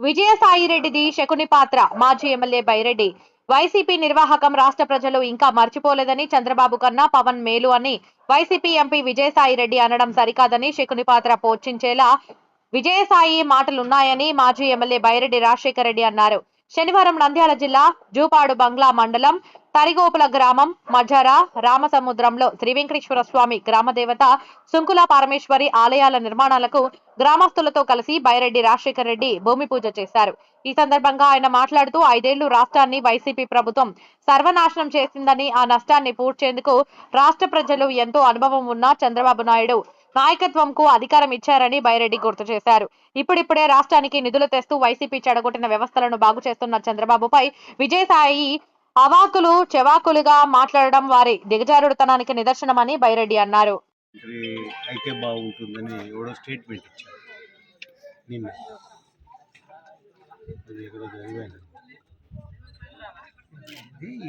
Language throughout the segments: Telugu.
విజయసాయిరెడ్డిది శకుని పాత్ర. మాజీ ఎమ్మెల్యే బైరెడ్డి. వైసీపీ నిర్వాహకం రాష్ట్ర ప్రజలు ఇంకా మర్చిపోలేదని చంద్రబాబు కన్నా పవన్ మేలు అని వైసీపీ ఎంపీ విజయసాయిరెడ్డి అనడం సరికాదని శకుని పాత్ర పోర్చించేలా విజయసాయి మాటలున్నాయని మాజీ ఎమ్మెల్యే బైరెడ్డి రాజశేఖర రెడ్డి అన్నారు. శనివారం నంద్యాల జిల్లా జూపాడు బంగ్లా మండలం తరిగోపుల గ్రామం మజర రామసముద్రంలో శ్రీ వెంకటేశ్వర స్వామి గ్రామదేవత సుంకుల పరమేశ్వరి ఆలయాల నిర్మాణాలకు గ్రామస్తులతో కలిసి బైరెడ్డి రాజశేఖర రెడ్డి భూమి పూజ చేశారు. ఈ సందర్భంగా ఆయన మాట్లాడుతూ ఐదేళ్ళు రాష్ట్రాన్ని వైసీపీ ప్రభుత్వం సర్వనాశనం చేసిందని ఆ నష్టాన్ని పూడ్చేందుకు రాష్ట్ర ప్రజలు ఎంతో అనుభవం ఉన్న చంద్రబాబు నాయుడు నాయకత్వంకు అధికారం ఇచ్చారని బైరెడ్డి గుర్తు చేశారు. ఇప్పుడిప్పుడే రాష్ట్రానికి నిధులు తెస్తూ వైసీపీ చెడగొట్టిన వ్యవస్థలను బాగు చేస్తున్న చంద్రబాబుపై విజయసాయి అవాకులు చెవాకులుగా మాట్లాడడం వారి దిగజారుడుతనానికి నిదర్శనమని బైరెడ్డి అన్నారు. అయితే బాగుంటుందని ఎవడో స్టేట్మెంట్ ఇచ్చారు నిన్న.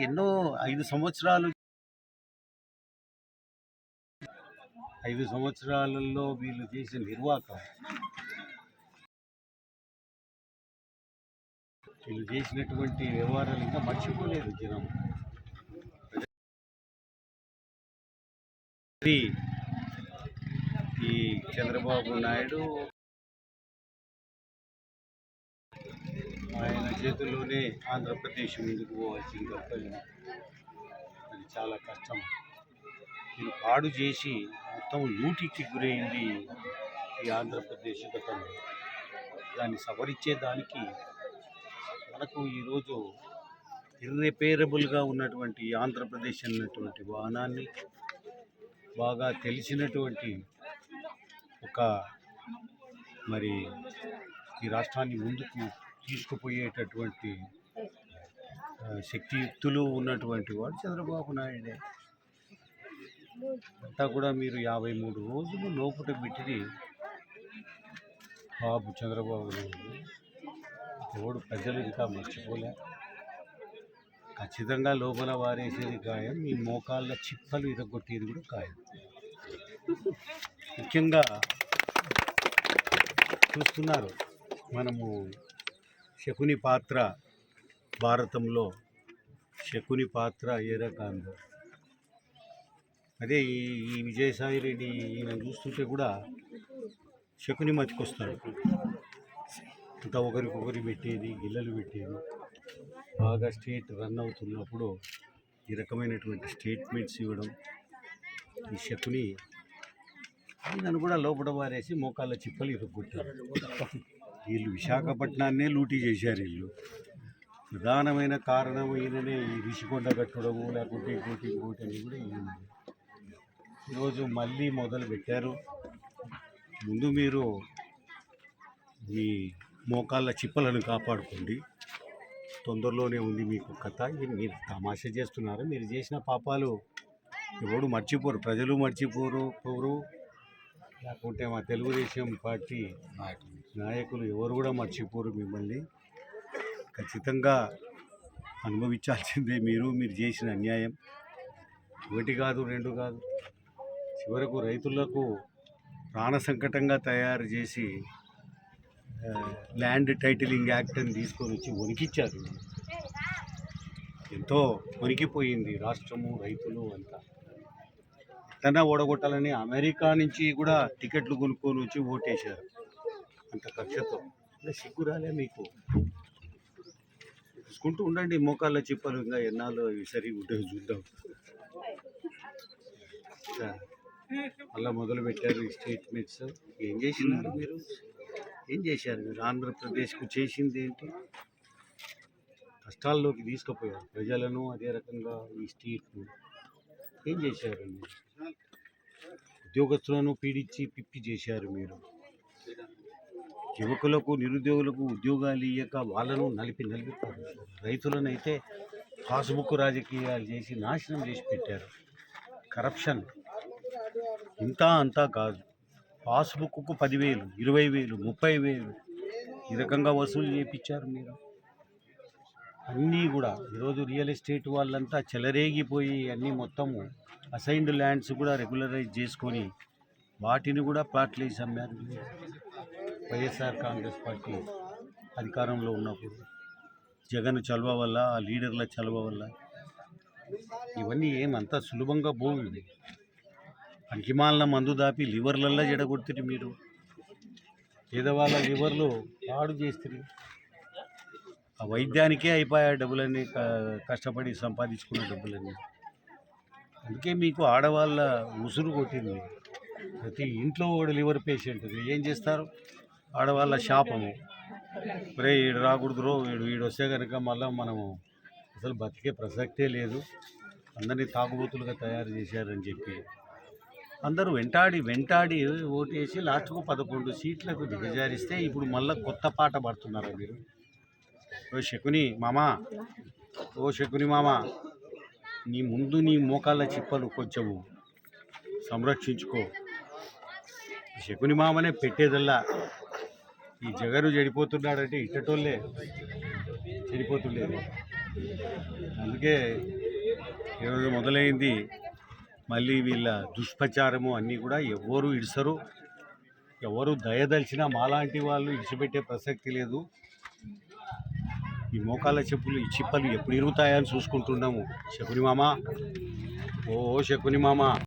ఎన్నో ఐదు సంవత్సరాలు ఐదు సంవత్సరాలలో వీళ్ళు చేసిన నిర్వాహకం వీళ్ళు చేసినటువంటి వ్యవహారాలు ఇంకా మర్చిపోలేదు జనం. ఈ చంద్రబాబు నాయుడు ఆయన చేతుల్లోనే ఆంధ్రప్రదేశ్ ముందుకు పోవాల్సింది తప్ప అది చాలా కష్టం. నేను పాడు చేసి మొత్తం లూటికి గురైంది ఈ ఆంధ్రప్రదేశ్ గతంలో. దాన్ని సవరించేదానికి మనకు ఈరోజు ఇర్రిపేరబుల్గా ఉన్నటువంటి ఆంధ్రప్రదేశ్ అన్నటువంటి వాహనాన్ని బాగా తెలిసినటువంటి ఒక మరి ఈ రాష్ట్రాన్ని ముందుకు తీసుకుపోయేటటువంటి శక్తియుక్తులు ఉన్నటువంటి వాడు చంద్రబాబు నాయుడే. అంతా కూడా మీరు యాభై మూడు రోజులు లోపల పెట్టింది బాబు చంద్రబాబు నాయుడు. ఎవడు ప్రజలు ఇంకా మర్చిపోలే. ఖచ్చితంగా లోపల వారేసేది గాయం ఈ మోకాళ్ళ చిప్పలు ఇరగొట్టేది కూడా గాయం. ముఖ్యంగా చూస్తున్నారు మనము శకుని పాత్ర భారతంలో శకుని పాత్ర ఏ రకంగా? అదే ఈ ఈ విజయసాయి రెడ్డి ఈయన చూస్తుంటే కూడా శకుని మతికొస్తాడు. అంతా ఒకరికొకరి పెట్టేది గిల్లలు పెట్టేది. బాగా స్టేట్ రన్ అవుతున్నప్పుడు ఈ రకమైనటువంటి స్టేట్మెంట్స్ ఇవ్వడం ఈ శకుని నన్ను కూడా లోపల వారేసి మోకాళ్ళ చిప్పలు ఇరుక్కుంటారు వీళ్ళు విశాఖపట్నాన్నే లూటీ చేశారు వీళ్ళు. ప్రధానమైన కారణం ఈయననే ఈ రిషికొండ కట్టడము లేకుంటే ఇంకోటి ఇంకోటి అని కూడా ఈయన ఈరోజు మళ్ళీ మొదలు పెట్టారు ముందు మీరు మీ మోకాళ్ళ చిప్పలను కాపాడుకోండి. తొందరలోనే ఉంది మీకు కథ. ఇది మీరు తమాషా చేస్తున్నారు? మీరు చేసిన పాపాలు ఎవడు మర్చిపోరు. ప్రజలు మర్చిపోరు పోరు. లేకుంటే మా తెలుగుదేశం పార్టీ నాయకులు ఎవరు కూడా మర్చిపోరు మిమ్మల్ని. ఖచ్చితంగా అనుభవించాల్సిందే మీరు. మీరు చేసిన అన్యాయం. ఒకటి కాదు రెండు కాదు. చివరకు రైతులకు ప్రాణ సంకటంగా తయారు చేసి ల్యాండ్ టైటిలింగ్ యాక్ట్ అని తీసుకొని వచ్చి వణికిచ్చారు. ఎంతో వణికిపోయింది రాష్ట్రము రైతులు అంతా. తన ఓడగొట్టాలని అమెరికా నుంచి కూడా టికెట్లు కొనుక్కొని వచ్చి ఓటేశారు. అంత కక్షతో. అంటే సిగ్గు రాలే మీకు? చూసుకుంటూ ఉండండి మోకాళ్ళ చిప్పలు ఇంకా ఎన్నాళ్ళు ఇవి సరిగా ఉంటాయో చూద్దాం. మళ్ళీ మొదలు పెట్టారు ఈ స్టేట్మెంట్స్. ఏం చేసినారు మీరు? ఏం చేశారు మీరు? ఆంధ్రప్రదేశ్కు చేసింది ఏంటి? కష్టాల్లోకి తీసుకుపోయారు ప్రజలను అదే రకంగా ఈ స్టేట్ను ఏం చేశారు మీరు? ఉద్యోగస్తులను పీడించి పిప్పి చేశారు మీరు. యువకులకు నిరుద్యోగులకు ఉద్యోగాలు ఇయ్యక వాళ్ళను నలిపి నలిపిస్తారు రైతులనైతే పాసుబుక్ రాజకీయాలు చేసి నాశనం చేసి పెట్టారు. కరప్షన్. ఇంత అంతా కాదు. పాస్బుక్కు పదివేలు ఇరవై వేలు ముప్పై వేలు ఈ రకంగా వసూలు చేయించారు మీరు. అన్నీ కూడా ఈరోజు రియల్ ఎస్టేట్ వాళ్ళంతా చెలరేగిపోయి అన్నీ మొత్తము అసైన్డ్ ల్యాండ్స్ కూడా రెగ్యులరైజ్ చేసుకొని వాటిని కూడా ప్లాట్లేసి అమ్మారు. వైఎస్ఆర్ కాంగ్రెస్ పార్టీ అధికారంలో ఉన్నప్పుడు జగన్ చలువ వల్ల ఆ లీడర్ల చలువ వల్ల ఇవన్నీ ఏమంత సులభంగా భూమి ఇవి మందు దాపి లివర్లల్లా జడగొడుతుంది మీరు. పేదవాళ్ళ లివర్లు పాడు చేస్తుంది ఆ వైద్యానికే అయిపోయా డబ్బులన్నీ క- కష్టపడి సంపాదించుకున్న డబ్బులన్నీ. అందుకే మీకు ఆడవాళ్ళ ఉసురు కొట్టింది. ప్రతి ఇంట్లో కూడా లివర్ పేషెంట్ ఏం చేస్తారు? ఆడవాళ్ళ శాపము. ఒరే వీడు రాకూడదు రో వీడు వీడు వస్తే కనుక మళ్ళీ మనము అసలు బతికే ప్రసక్తే లేదు. అందరినీ తాగుబోతులుగా తయారు చేశారని చెప్పి అందరూ వెంటాడి వెంటాడి ఓటేసి లాస్ట్కు పదకొండు సీట్లకు దిగజారిస్తే ఇప్పుడు మళ్ళీ కొత్త పాట పడుతున్నారు మీరు? ఓ శకుని మామా ఓ శకుని మామా నీ ముందు నీ మోకాళ్ళ చిప్పలు కొంచెము సంరక్షించుకో. శకుని మామనే పెట్టేదల్లా. ఈ జగను చెడిపోతున్నాడంటే ఇట్టటోళ్ళే. చెడిపోతుండేది. అందుకే ఈరోజు మొదలైంది మళ్ళీ వీళ్ళ దుష్ప్రచారము అన్నీ కూడా ఎవరు ఇడిసరు. ఎవరు దయదలిచినా మాలాంటి వాళ్ళు ఇడిచిపెట్టే ప్రసక్తి లేదు. ఈ మోకాళ్ళ చెప్పులు ఈ చిప్పలు ఎప్పుడు ఇరుగుతాయని చూసుకుంటున్నాము. శకుని మామ. ఓ శకుని మామ.